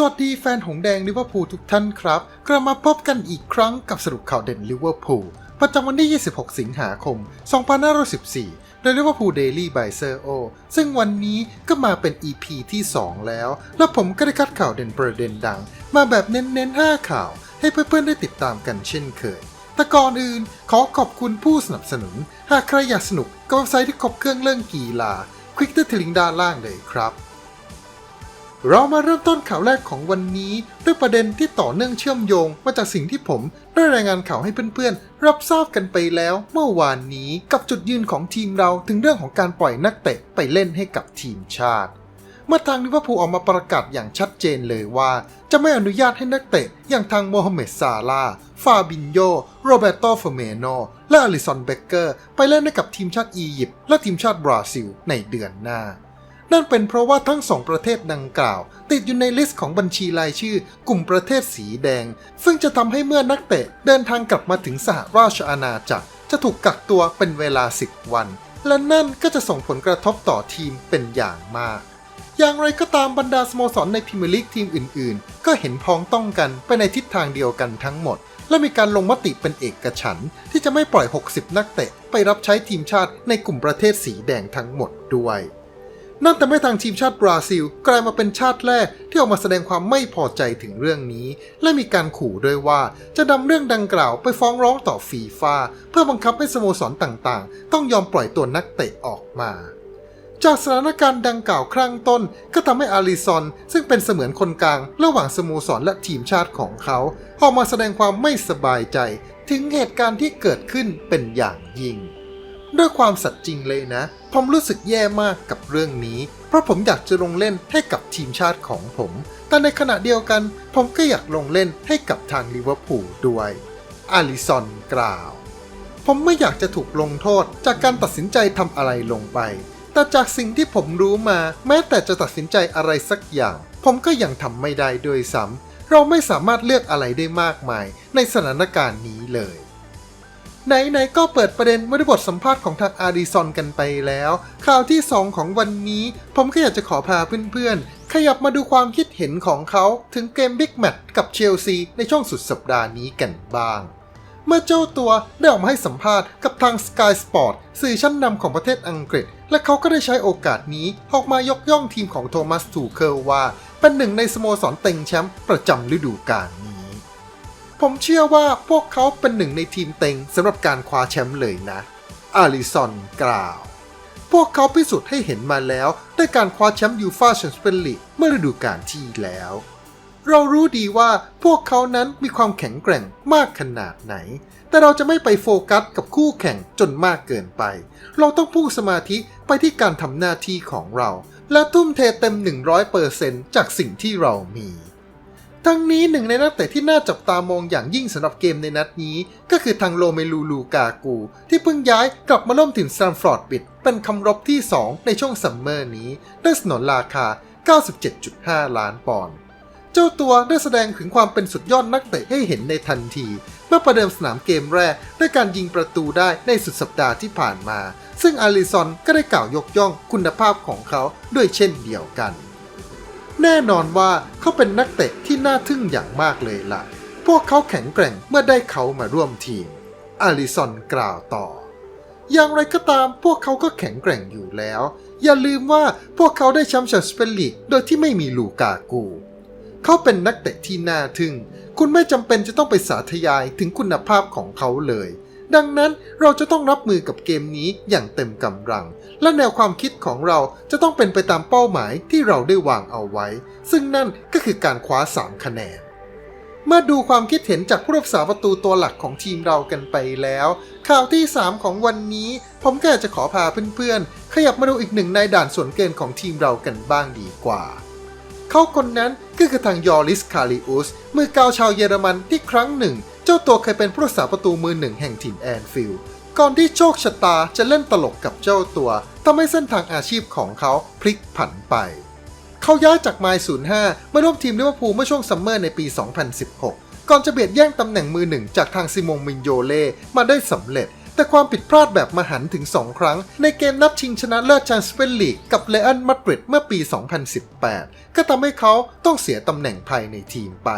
สวัสดีแฟนหงแดงลิเวอร์พูลทุกท่านครับ กลับมาพบกันอีกครั้งกับสรุปข่าวเด่นลิเวอร์พูลประจำวันที่ 26 สิงหาคม 2514โดยลิเวอร์พูลเดลี่บายเซอร์โอซึ่งวันนี้ก็มาเป็น EP ที่ 2 แล้ว และผมก็ได้คัดข่าวเด่นประเด็นดัง มาแบบเน้นๆ 5 ข่าว ให้เพื่อนๆ ได้ติดตามกันเช่นเคย แต่ก่อนอื่นขอขอบคุณผู้สนับสนุน หากใครอยากสนุกก็เว็บไซต์ที่ครบเครื่องเรื่องกีฬาคลิกที่ลิงก์ด้านล่างเลยครับ เรามาเริ่มต้นข่าวแรกของวันนี้ ด้วยประเด็นที่ต่อเนื่องเชื่อมโยงมาจากสิ่งที่ผมได้รายงานข่าวให้เพื่อนๆ รับทราบกันไปแล้ว เมื่อวานนี้กับจุดยืนของทีมเราถึงเรื่องของการปล่อยนักเตะไปเล่นให้กับทีมชาติ เมื่อทางลิเวอร์พูลออกมาประกาศอย่างชัดเจนเลยว่า จะไม่อนุญาตให้นักเตะ อย่างทางโมฮัมเหม็ดซาลาฟาบินโยโรเบโตเฟเมโนและอลิซอนเบเกอร์ไปเล่นให้กับทีมชาติอียิปต์และทีมชาติบราซิลในเดือนหน้า นั่นเป็นเพราะว่าทั้งสองประเทศดังกล่าว ติดอยู่ในลิสต์ของบัญชีรายชื่อกลุ่มประเทศสีแดง ซึ่งจะทำให้เมื่อนักเตะเดินทางกลับมาถึงสหราชอาณาจักร จะถูกกักตัวเป็นเวลา 10 วัน และนั่นก็จะส่งผลกระทบต่อทีมเป็นอย่างมาก อย่างไรก็ตามบรรดาสโมสรในพรีเมียร์ลีกทีมอื่น ๆ ก็เห็นพ้องต้องกันไปในทิศทางเดียวกันทั้งหมด และมีการลงมติเป็นเอกฉันท์ที่จะไม่ปล่อย 60 นักเตะไปรับใช้ทีมชาติในกลุ่มประเทศสีแดงทั้งหมดด้วย นั่นทำให้ทางทีมชาติบราซิล กลายมาเป็นชาติแรกที่ออกมาแสดงความไม่พอใจถึงเรื่องนี้ และมีการขู่ด้วยว่าจะนำเรื่องดังกล่าวไปฟ้องร้องต่อฟีฟ่าเพื่อบังคับให้สโมสรต่างๆ ต้องยอมปล่อยตัวนักเตะออกมา จากสถานการณ์ดังกล่าวครั้งต้น ก็ทำให้อาริซอน ซึ่งเป็นเสมือนคนกลาง ระหว่างสโมสรและทีมชาติของเขา ออกมาแสดงความไม่สบายใจ ถึงเหตุการณ์ที่เกิดขึ้นเป็นอย่างยิ่ง ด้วยความสัตย์จริงเลยนะ ผมรู้สึกแย่มากกับเรื่องนี้ เพราะผมอยากจะลงเล่นให้กับทีมชาติของผม แต่ในขณะเดียวกัน ผมก็อยากลงเล่นให้กับทางลิเวอร์พูลด้วยอาริซอนกล่าว ผมไม่อยากจะถูกลงโทษจากการตัดสินใจทำอะไรลงไป แต่จากสิ่งที่ผมรู้มา แม้แต่จะตัดสินใจอะไรสักอย่าง ผมก็ยังทำไม่ได้ด้วยซ้ำเราไม่สามารถเลือกอะไรได้มากมายในสถานการณ์นี้เลย ไหนๆก็เปิดประเด็นมาด้วยบทสัมภาษณ์ของทางอาริซอนกันไปแล้ว ข่าวที่ 2 ของวันนี้ ผมก็อยากจะขอพาเพื่อนๆ ขยับมาดูความคิดเห็นของเขาถึงเกมบิ๊กแมตช์กับเชลซีในช่วงสุดสัปดาห์นี้กันบ้าง เมื่อเจ้าตัวได้ออกมาให้สัมภาษณ์กับทาง Sky Sport สื่อชั้นนำของประเทศอังกฤษ และเขาก็ได้ใช้โอกาสนี้ออกมายกย่องทีมของโทมัสทูเคิลว่า เป็นหนึ่งในสโมสรเต็งแชมป์ประจำฤดูกาลนี้ ผมเชื่อว่าพวกเขาเป็นหนึ่งในทีมเต็งสำหรับการคว้าแชมป์เลยนะ อาริซอนกล่าว พวกเขาพิสูจน์ให้เห็นมาแล้วด้วยการคว้าแชมป์ยูฟ่าแชมเปี้ยนลีกเมื่อฤดูกาลที่แล้ว เรารู้ดีว่าพวกเขานั้นมีความแข็งแกร่งมากขนาดไหน แต่เราจะไม่ไปโฟกัสกับคู่แข่งจนมากเกินไป เราต้องพุ่งสมาธิไปที่การทำหน้าที่ของเรา และทุ่มเทเต็ม 100%จากสิ่งที่เรามี ทั้งนี้หนึ่งในนักเตะที่น่าจับตามองอย่างยิ่งสำหรับเกมในนัดนี้ ก็คือทางโรเมลูลูกากู ที่เพิ่งย้ายกลับมาร่วมทีมซันฟรอร์ดบิดเป็นคำรบที่ 2 ในช่วงซัมเมอร์นี้ด้วยสนนราคา 97.5 ล้านปอนด์เจ้าตัวได้แสดงถึงความเป็นสุดยอดนักเตะให้เห็นในทันที เมื่อประเดิมสนามเกมแรกด้วยการยิงประตูได้ในสุดสัปดาห์ที่ผ่านมา ซึ่งอาริซอนก็ได้กล่าวยกย่องคุณภาพของเขาด้วยเช่นเดียวกัน แน่นอนว่าเขาเป็นนักเตะที่น่าทึ่งอย่างมากเลยล่ะ พวกเขาแข็งแกร่งเมื่อได้เขามาร่วมทีม อาริซอนกล่าวต่อ อย่างไรก็ตามพวกเขาก็แข็งแกร่งอยู่แล้ว อย่าลืมว่าพวกเขาได้แชมป์แชมเปี้ยนลีกโดยที่ไม่มีลูกากู เขาเป็นนักเตะที่น่าทึ่ง คุณไม่จำเป็นจะต้องไปสาธยายถึงคุณภาพของเขาเลย ดังนั้นเราจะต้องรับมือกับเกมนี้อย่างเต็มกำลัง และแนวความคิดของเราจะต้องเป็นไปตามเป้าหมายที่เราได้วางเอาไว้ ซึ่งนั่นก็คือการคว้า 3 คะแนน เมื่อดูความคิดเห็นจากผู้รักษาประตูตัวหลักของทีมเรากันไปแล้ว ข่าวที่ 3 ของวันนี้ ผมก็อยากจะขอพาเพื่อนๆ ขยับมาดูอีกหนึ่งในด่านส่วนเกินของทีมเรากันบ้างดีกว่าเขาคนนั้นก็คือทางยอริสคาริอุสมือกาวชาวเยอรมันที่ครั้งหนึ่ง จ้าตัวเคยเป็นผู้รักษาประตูมือหนึ่งแห่งถิ่นแอนฟิลด์ก่อนที่โชคชะตาจะเล่นตลกกับเจ้าตัวทำให้เส้นทางอาชีพของเขาพลิกผันไป เขาย้ายจากไมล์05 มาร่วมทีมลิเวอร์พูลเมื่อช่วงซัมเมอร์ในปี 2016 ก่อนจะเบียดแย่งตำแหน่งมือหนึ่งจากทางซิมงมินโยเล่มาได้สำเร็จ แต่ความผิดพลาดแบบมหันถึง 2 ครั้ง ในเกมนัดชิงชนะเลิศแชมเปี้ยนลีกกับเลอันมาดริดเมื่อปี 2018 ก็ทำให้เขาต้องเสียตำแหน่งภายในทีมไป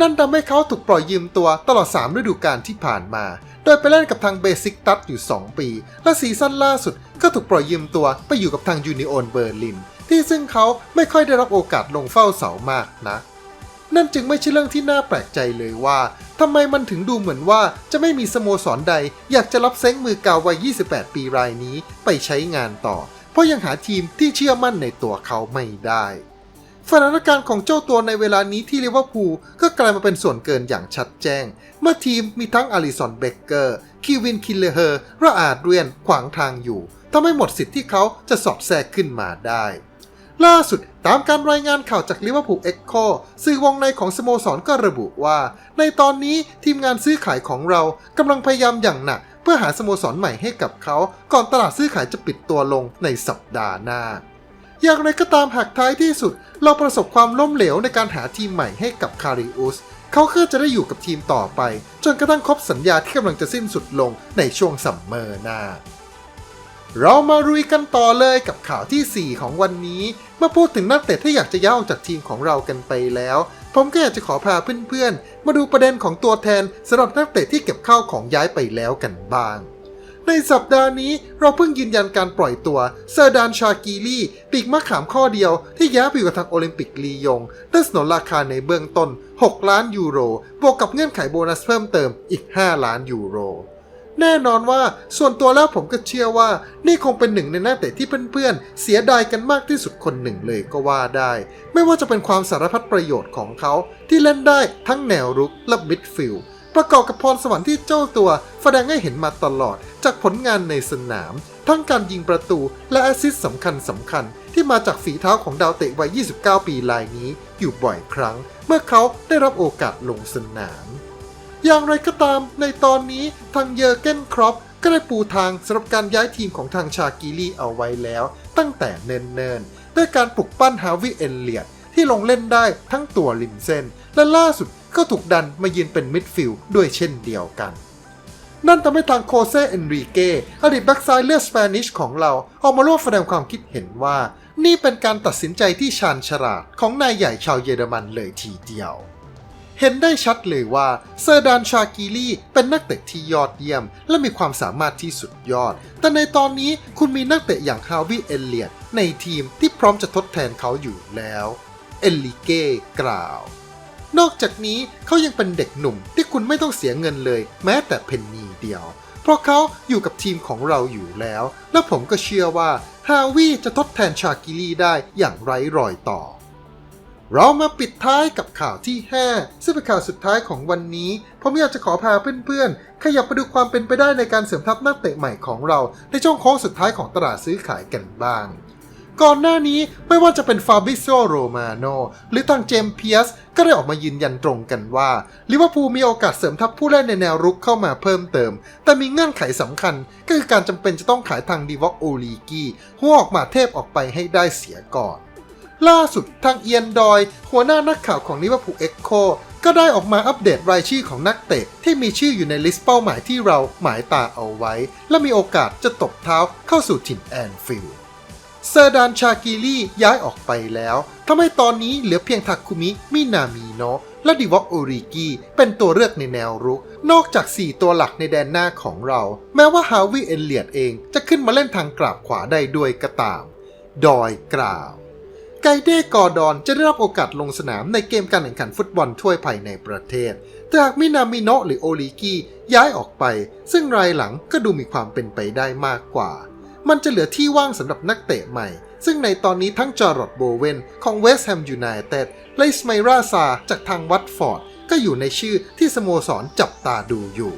นั่นทำให้เขาถูกปล่อยยืมตัวตลอด 3 ฤดูกาลที่ผ่านมา โดยไปเล่นกับทางเบสิกตัสอยู่ 2 ปี และซีซั่นล่าสุดก็ถูกปล่อยยืมตัวไปอยู่กับทางยูนิโอนเบอร์ลิน ที่ซึ่งเขาไม่ค่อยได้รับโอกาสลงเฝ้าเสามากนะนั่นจึงไม่ใช่เรื่องที่น่าแปลกใจเลยว่าทำไมมันถึงดูเหมือนว่าจะไม่มีสโมสรใด อยากจะรับเซ้งมือเก่าวัย 28 ปีรายนี้ไปใช้งานต่อ เพราะยังหาทีมที่เชื่อมั่นในตัวเขาไม่ได้ สถานการณ์ของเจ้าตัวในเวลานี้ที่ลิเวอร์พูลก็กลายมาเป็นส่วนเกินอย่างชัดแจ้ง เมื่อทีมมีทั้งอาริสันเบเกอร์คีวินคินเลเฮอร์และอาร์เรียนขวางทางอยู่ทำให้หมดสิทธิ์ที่เขาจะสอดแทรกขึ้นมาได้ ล่าสุดตามการรายงานข่าวจากลิเวอร์พูลเอ็กโคสื่อวงในของสโมสรก็ระบุว่า ในตอนนี้ทีมงานซื้อขายของเรากำลังพยายามอย่างหนัก เพื่อหาสโมสรใหม่ให้กับเขา ก่อนตลาดซื้อขายจะปิดตัวลงในสัปดาห์หน้า อย่างไรก็ตามหากท้ายที่สุด เราประสบความล้มเหลวในการหาทีมใหม่ให้กับคาริอุสเขาก็จะได้อยู่กับทีมต่อไป จนกระทั่งครบสัญญาที่กำลังจะสิ้นสุดลงในช่วงซัมเมอร์หน้า เรามารุยกันต่อเลยกับข่าวที่ 4 ของวันนี้ เมื่อพูดถึงนักเตะที่อยากจะย้ายออกจากทีมของเรากันไปแล้ว ผมก็อยากจะขอพาเพื่อนๆ มาดูประเด็นของตัวแทนสำหรับนักเตะที่เก็บเข้าของย้ายไปแล้วกันบ้าง ในสัปดาห์นี้เราเพิ่งยืนยันการปล่อยตัวเซอร์ดานชากีรีปีกมะขามข้อเดียวที่ย้ายไปอยู่กับทางโอลิมปิกลียงได้สนนราคาในเบื้องต้น 6 ล้านยูโร บวกกับเงื่อนไขโบนัสเพิ่มเติมอีก 5 ล้านยูโร แน่นอนว่าส่วนตัวแล้วผมก็เชื่อว่า นี่คงเป็นหนึ่งในนักเตะที่เพื่อนๆ เสียดายกันมากที่สุดคนหนึ่งเลยก็ว่าได้ ไม่ว่าจะเป็นความสารพัดประโยชน์ของเขาที่เล่นได้ทั้งแนวรุกและมิดฟิลด์ ประกอบกับพรสวรรค์ที่เจ้าตัว แสดงให้เห็นมาตลอดจากผลงานในสนาม ทั้งการยิงประตูและแอสซิสต์สำคัญสำคัญที่มาจากฝีเท้าของดาวเตะวัย 29 ปีรายนี้อยู่บ่อยครั้ง เมื่อเขาได้รับโอกาสลงสนาม อย่างไรก็ตามในตอนนี้ทางเยอร์เกนครอปก็ได้ปูทางสำหรับการย้ายทีมของทางชากิลีเอาไว้แล้ว ตั้งแต่เนิ่นๆด้วยการปลุกปั้นฮาวิเอนเลียดที่ลงเล่นได้ทั้งตัวริมเส้น และล่าสุด ก็ถูกดันมายืนเป็นมิดฟิลด์ด้วยเช่นเดียวกัน นั่นทำให้ทางโคเซเอนริเกอดีตแบ็กซ้ายเลือดสเปนิชของเราออกมาร่วมแสดงความคิดเห็นว่า นี่เป็นการตัดสินใจที่ชาญฉลาดของนายใหญ่ชาวเยอรมันเลยทีเดียวเห็นได้ชัดเลยว่าเซอร์ดานชากีรีเป็นนักเตะที่ยอดเยี่ยม และมีความสามารถที่สุดยอด แต่ในตอนนี้คุณมีนักเตะอย่างฮาวิเอลเลียดในทีมที่พร้อมจะทดแทนเขาอยู่แล้ว เอลลิเก้กล่าว นอกจากนี้เขายังเป็นเด็กหนุ่มที่คุณไม่ต้องเสียเงินเลย แม้แต่เพนนีเดียว เพราะเขาอยู่กับทีมของเราอยู่แล้ว และผมก็เชื่อว่าฮาวิจะทดแทนชากิลีได้อย่างไร้รอยต่อ เรามาปิดท้ายกับข่าวที่ 5 ซึ่งเป็นข่าวสุดท้ายของวันนี้ ผมอยากจะขอพาเพื่อนๆ ขยับไปดูความเป็นไปได้ในการเสริมทัพนักเตะใหม่ของเรา ในช่วงโค้งสุดท้ายของตลาดซื้อขายกันบ้าง ก่อนหน้านี้ไม่ว่าจะเป็นฟาบิโซโรมาโนหรือทางเจมส์เพียสก็ได้ออกมายืนยันตรงกันว่าลิเวอร์พูลมีโอกาสเสริมทัพผู้เล่นในแนวรุกเข้ามาเพิ่มเติม แต่มีเงื่อนไขสำคัญ ก็คือการจำเป็นจะต้องขายทางดีวอกโอลีกีหัวออกมาเทพออกไปให้ได้เสียก่อน ล่าสุดทางเอียนดอย หัวหน้านักข่าวของลิเวอร์พูลเอ็กโคก็ได้ออกมาอัปเดตรายชื่อของนักเตะ ที่มีชื่ออยู่ในลิสต์เป้าหมายที่เราหมายตาเอาไว้ และมีโอกาสจะตบเท้าเข้าสู่ถิ่นแอนฟิลด์ เซอร์ดานชากิลี่ย้ายออกไปแล้วทำให้ตอนนี้เหลือเพียงทักคุมิมินามิโนะและดิวอกโอริกิเป็นตัวเลือกในแนวรุก นอกจาก 4 ตัวหลักในแดนหน้าของเรา แม้ว่าฮาวิเอเลียดเองจะขึ้นมาเล่นทางกราบขวาได้ด้วยก็ตาม ดอยกล่าว ไกเด้กอดอนจะได้รับโอกาสลงสนามในเกมการแข่งขันฟุตบอลถ้วยภายในประเทศแต่หากมินามิโนะหรือโอริกิย้ายออกไป ซึ่งรายหลังก็ดูมีความเป็นไปได้มากกว่า มันจะเหลือที่ว่างสำหรับนักเตะใหม่ ซึ่งในตอนนี้ทั้งจอร์ดโบเวนของเวสต์แฮมยูไนเต็ดและสไมราซาจากทางวัตฟอร์ด ก็อยู่ในชื่อที่สโมสรจับตาดูอยู่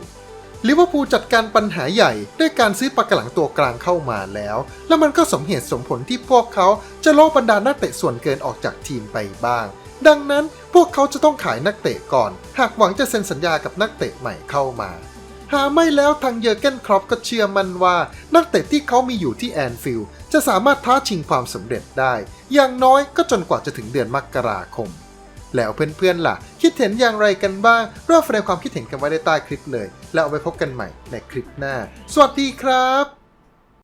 ลิเวอร์พูลจัดการปัญหาใหญ่ด้วยการซื้อปากกหลังตัวกลางเข้ามาแล้ว และมันก็สมเหตุสมผลที่พวกเขาจะโลบรรดานักเตะส่วนเกินออกจากทีมไปบ้าง ดังนั้นพวกเขาจะต้องขายนักเตะก่อน หากหวังจะเซ็นสัญญากับนักเตะใหม่เข้ามา หาไม่แล้วทางเยอร์เกนครอปก็เชื่อมันว่า นักเตะที่เขามีอยู่ที่แอนฟิลด์จะสามารถท้าชิงความสำเร็จได้ อย่างน้อยก็จนกว่าจะถึงเดือนมกราคม แล้วเพื่อนๆล่ะ คิดเห็นอย่างไรกันบ้างร่วมแสดงความคิดเห็นกันไว้ในใต้คลิปเลย แล้วเอาไปพบกันใหม่ในคลิปหน้า สวัสดีครับ